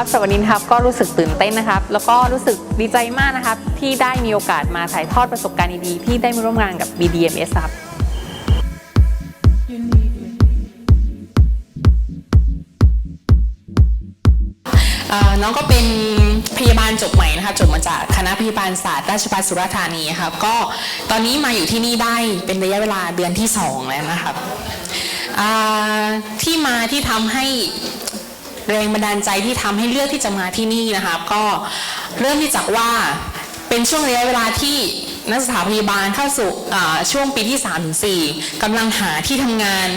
ครับสำหรับวันนี้ครับก็รู้สึกตื่นเต้นนะครับ แล้วก็รู้สึกดีใจมากนะครับ ที่ได้มีโอกาสมาถ่ายทอดประสบการณ์ดีๆที่ได้มาร่วมงานกับ BDMS ครับน้องก็เป็นพยาบาลจบใหม่นะคะจบมาจากคณะพยาบาลศาสตร์ราชภัฏสุราษฎร์ธานีครับก็ตอนนี้มาอยู่ที่นี่ได้เป็นระยะเวลาเดือนที่ 2 แล้วนะครับที่มาที่ทำให้ แรงบันดาลใจที่ทำให้เลือกที่จะมาที่นี่นะครับก็เริ่มที่จากว่าเป็นช่วงระยะเวลาที่นักศึกษาพยาบาลเข้าสู่ช่วงปีที่3-4กำลังหาที่ทำงาน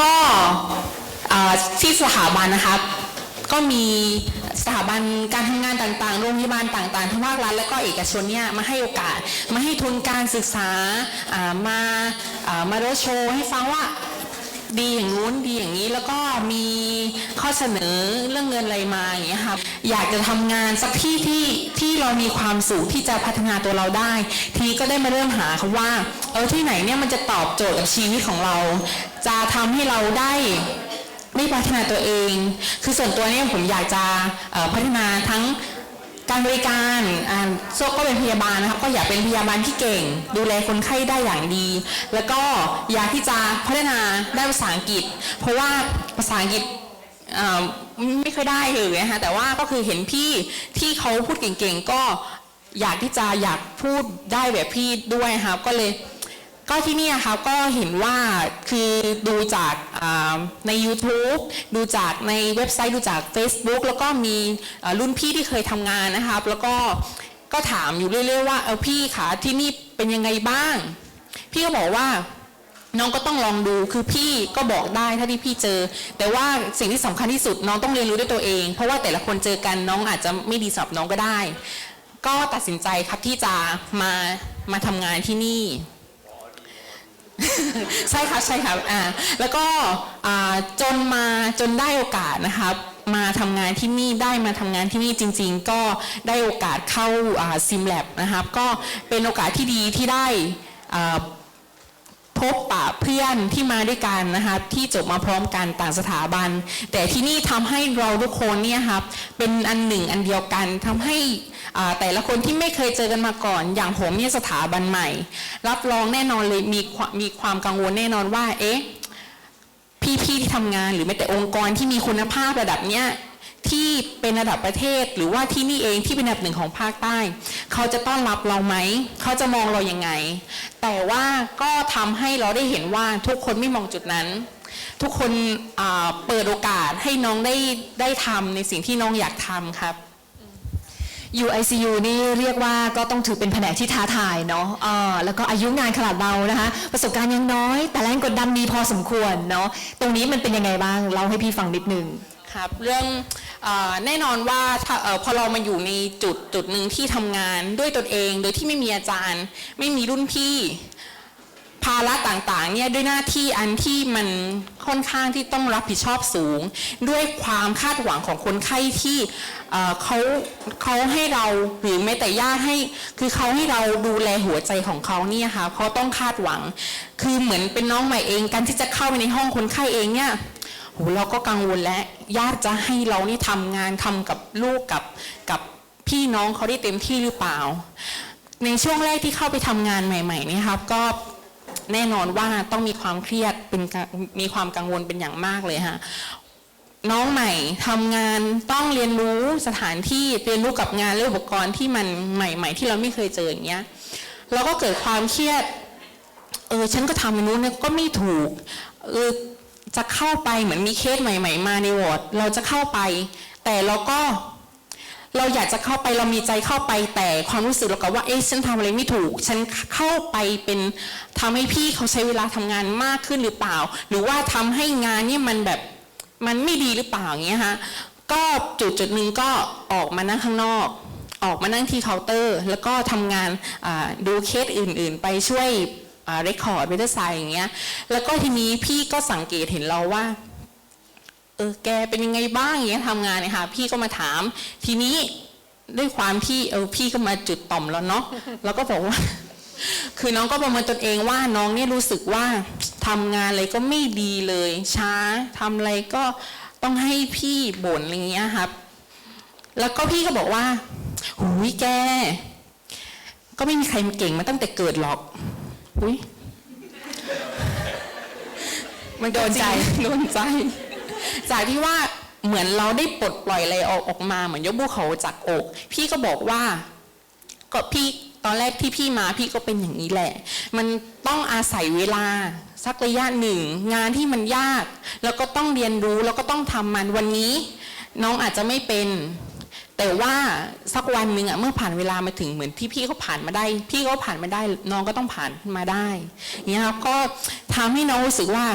ก็ที่สถาบันนะครับก็มีสถาบันการทำงานต่างๆ โรงพยาบาลต่างๆ ทั้งภาครัฐและก็เอกชนเนี่ยมาให้โอกาส มาให้ทุนการศึกษาามาามาโรโชว์ให้ฟังว่า ดีอย่างนู้นดีอย่างนี้แล้วก็มีข้อเสนอเรื่องเงินอะไรมาอย่างเงี้ยครับอยากจะทำงานสักที่ที่ที่เรามีความสุขที่จะพัฒนาตัวเราได้ ทีก็ได้มาเริ่มหาคำว่าเออที่ไหนเนี่ยมันจะตอบโจทย์กับชีวิตของเรา จะทำให้เราได้ไม่พัฒนาตัวเอง คือส่วนตัวเนี่ยผมอยากจะพัฒนาทั้ง การบริการอ่าโซก็เป็นพยาบาลนะครับก็อยากเป็นพยาบาลที่เก่ง ดูแลคนไข้ได้อย่างดี แล้วก็อยากที่จะพัฒนาได้ภาษาอังกฤษ เพราะว่าภาษาอังกฤษอ่อไม่ค่อยได้เลยนะคะแต่ว่าก็คือเห็นพี่ที่เขาพูดเก่งๆก็อยากที่จะอยากพูดได้แบบพี่ด้วยครับก็เลย ก็ที่นี่ยครับก็เห็นว่าคือดูจากใน YouTube ดูจากในเว็บไซต์ดูจาก Facebook แล้วก็มีรุ่นพี่ที่เคยทำงานนะครับ แล้วก็ก็ถามอยู่เรื่อยๆว่าเออพี่คะที่นี่เป็นยังไงบ้าง พี่ก็บอกว่าน้องก็ต้องลองดูคือพี่ก็บอกได้ถ้าที่พี่เจอ แต่ว่าสิ่งที่สำคัญที่สุดน้องต้องเรียนรู้ด้วยตัวเอง เพราะว่าแต่ละคนเจอกันน้องอาจจะไม่ดีสำหรับน้องก็ได้ ก็ตัดสินใจครับที่จะมามาทำงานที่นี่ ใช่ครับใช่ครับอ่าแล้วก็จนมาจนได้โอกาสนะครับมาทำงานที่นี่ได้มาทำงานที่นี่จริง ๆ ก็ได้โอกาสเข้าซิมแลบนะครับ ก็เป็นโอกาสที่ดีที่ได้อ่าพ บปะเพื่อนที่มาด้วยกันนะครับที่จบมาพร้อมกันต่างสถาบัน แต่ที่นี่ทำให้เราทุกคนเนี่ยครับเป็นอันหนึ่งอันเดียวกันทำให้อ่าแต่ละคนที่ไม่เคยเจอกันมาก่อน อย่างผมเนี่ยสถาบันใหม่ รับรองแน่นอนเลยมีมมีความกังวลแน่นอนว่าเอ๊ะพี่ๆที่ทำงานหรือแม้แต่องค์กรที่มีคุณภาพระดับเนี้ย ที่เป็นระดับประเทศหรือว่าที่นี่เองที่เป็นอันดับหนึ่งของภาคใต้ เขาจะต้อนรับเราไหม เขาจะมองเรายังไง แต่ว่าก็ทำให้เราได้เห็นว่าทุกคนไม่มองจุดนั้น ทุกคนอ่าเปิดโอกาสให้น้องได้ได้ทำในสิ่งที่น้องอยากทำครับ UICU นี่เรียกว่าก็ต้องถือเป็นแผนกที่ท้าทายเนาะเอ่อแล้วก็อายุงานขนาดเรานะคะ ประสบการณ์ยังน้อย แต่แรงกดดันมีพอสมควรเนาะ ตรงนี้มันเป็นยังไงบ้าง เล่าให้พี่ฟังนิดนึง ครับ เรื่องเออ แน่นอนว่าออพอเรามาอยู่ในจุดจุดหนึ่งที่ทำงานด้วยตนเอง โดยที่ไม่มีอาจารย์ ไม่มีรุ่นพี่ ภาระต่างๆเนี่ยด้วยหน้าที่อันที่มันค่อนข้างที่ต้องรับผิดชอบสูง ด้วยความคาดหวังของคนไข้ที่เเขาเขาให้เราหรือแม้แต่ญาติให้ คือเขาให้เราดูแลหัวใจของเขาเนี่ยค่ะเขาต้องคาดหวัง คือเหมือนเป็นน้องใหม่เองการที่จะเข้าไปในห้องคนไข้เองเนี่ย โหเราก็กังวลและญาติจะให้เรานี่ทำงานทำกับลูกกับกับพี่น้องเขาได้เต็มที่หรือเปล่า ในช่วงแรกที่เข้าไปทำงานใหม่ๆนี่ครับก็แน่นอนว่าต้องมีความเครียดเป็นมีความกังวลเป็นอย่างมากเลยฮะน้องใหม่ทำงานต้องเรียนรู้สถานที่เรียนรู้กับงานและอุปกรณ์ที่มันใหม่ ๆ ที่เราไม่เคยเจออย่างเงี้ยเราก็เกิดความเครียดเออฉันก็ทำอันนู้นเนี่ยก็ไม่ถูกเออ จะเข้าไปเหมือนมีเคสใหม่ ๆ มาในวอร์ดเราจะเข้าไป แต่เราก็เราอยากจะเข้าไปเรามีใจเข้าไปแต่ความรู้สึกเรากับว่าเอ๊ะฉันทำอะไรไม่ถูก ฉันเข้าไปเป็นทำให้พี่เขาใช้เวลาทำงานมากขึ้นหรือเปล่า หรือว่าทำให้งานเนี่ยมันแบบมันไม่ดีหรือเปล่าอย่างเงี้ยฮะก็จุดจุดหนึ่งก็ออกมานั่งข้างนอก ออกมานั่งที่เคาน์เตอร์ แล้วก็ทำงานดูเคสอื่น ๆ ไปช่วย เรคคอร์ดเวทไซอย่างเงี้ย แล้วก็ทีนี้พี่ก็สังเกตเห็นเราว่า เออแกเป็นยังไงบ้างอย่างเงี้ยทำงานเนี่ยค่ะ พี่ก็มาถาม ทีนี้ด้วยความที่เออพี่ก็มาจุดต่อมแล้วเนาะแล้วก็บอกว่า คือน้องก็ประเมินตนเองว่าน้องเนี่ยรู้สึกว่าทำงานอะไรก็ไม่ดีเลย ช้าทำอะไรก็ต้องให้พี่บ่นอะไรเงี้ยครับ แล้วก็พี่ก็บอกว่า หูยแก ก็ไม่มีใครมาเก่งมาตั้งแต่เกิดหรอก อุ้ยมันโดนใจโดนใจ จากที่ว่าเหมือนเราได้ปลดปล่อยอะไรออกออกมาเหมือนยกภูเขาจากอก พี่ก็บอกว่า ก็พี่ตอนแรกที่พี่มาพี่ก็เป็นอย่างนี้แหละ มันต้องอาศัยเวลาสักระยะหนึ่ง งานที่มันยาก แล้วก็ต้องเรียนรู้แล้วก็ต้องทำมันวันนี้ น้องอาจจะไม่เป็น แต่ว่าสักวันหนึ่งอะเมื่อผ่านเวลามาถึงเหมือนที่พี่เขาผ่านมาได้ พี่เขาผ่านมาได้ น้องก็ต้องผ่านมาได้เนี่ยครับก็ทำให้น้องรู้สึกว่า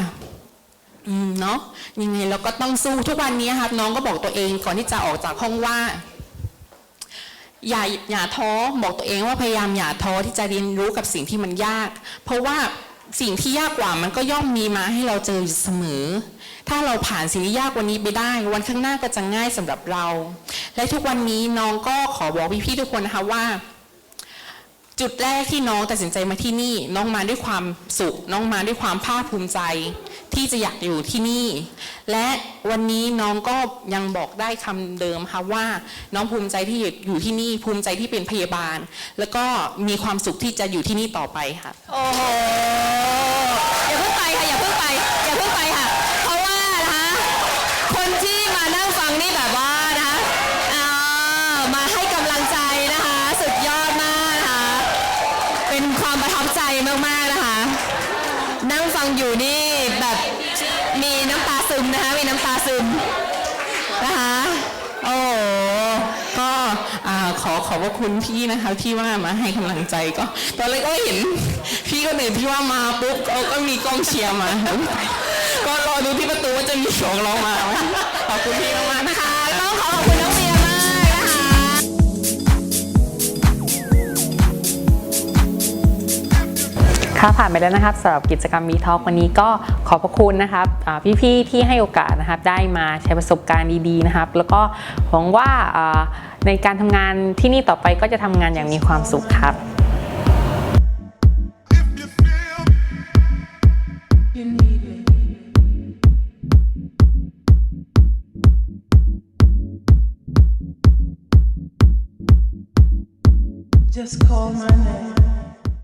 อืมเนาะยังไงเราก็ต้องสู้ทุกวันนี้ครับ น้องก็บอกตัวเองก่อนที่จะออกจากห้องว่า อย่าอย่าท้อบอกตัวเองว่าพยายามอย่าท้อที่จะเรียนรู้กับสิ่งที่มันยาก เพราะว่า สิ่งที่ยากกว่ามันก็ย่อมมีมาให้เราเจออยู่เสมอ ถ้าเราผ่านสิ่งที่ยากกวันนี้ไปได้ วันข้างหน้าก็จะง่ายสำหรับเรา และทุกวันนี้น้องก็ขอบอกพี่ๆทุกคนนะคะว่า จุดแรกที่น้องตัดสินใจมาที่นี่ น้องมาด้วยความสุข น้องมาด้วยความภาคภูมิใจ ที่จะอยากอยู่ที่นี่ และวันนี้น้องก็ยังบอกได้คำเดิมค่ะว่า น้องภูมิใจที่อยู่ที่นี่ ภูมิใจที่เป็นพยาบาล แล้วก็มีความสุขที่จะอยู่ที่นี่ต่อไปค่ะโอ้โห ฟังอยู่นี่แบบมีน้ำตาซึมนะคะ มีน้ำตาซึมนะคะโอ้ก็อ่าขอขอบพระคุณพี่นะคะที่ว่ามาให้กำลังใจก็ ตอนแรกก็เห็น พี่ก็เลยที่ว่ามาปุ๊บก็ก็มีกองเชียร์มา ก็รอดูที่ประตูว่าจะมีของเรามาไหมขอบคุณพี่มากๆนะคะต้องขอขอบคุณน้อง ค่ะผ่านไปแล้วนะครับสำหรับกิจกรรมมีทอ k วันนี้ก็ขอบพระคุณนะครับพี่ๆที่ให้โอกาสนะครับได้มาใช้ประสบการณ์ดีๆนะครับ แล้วก็หวังว่าอ่าในการทำงานที่นี่ต่อไปก็จะทำงานอย่างมีความสุขครับ Just call my name.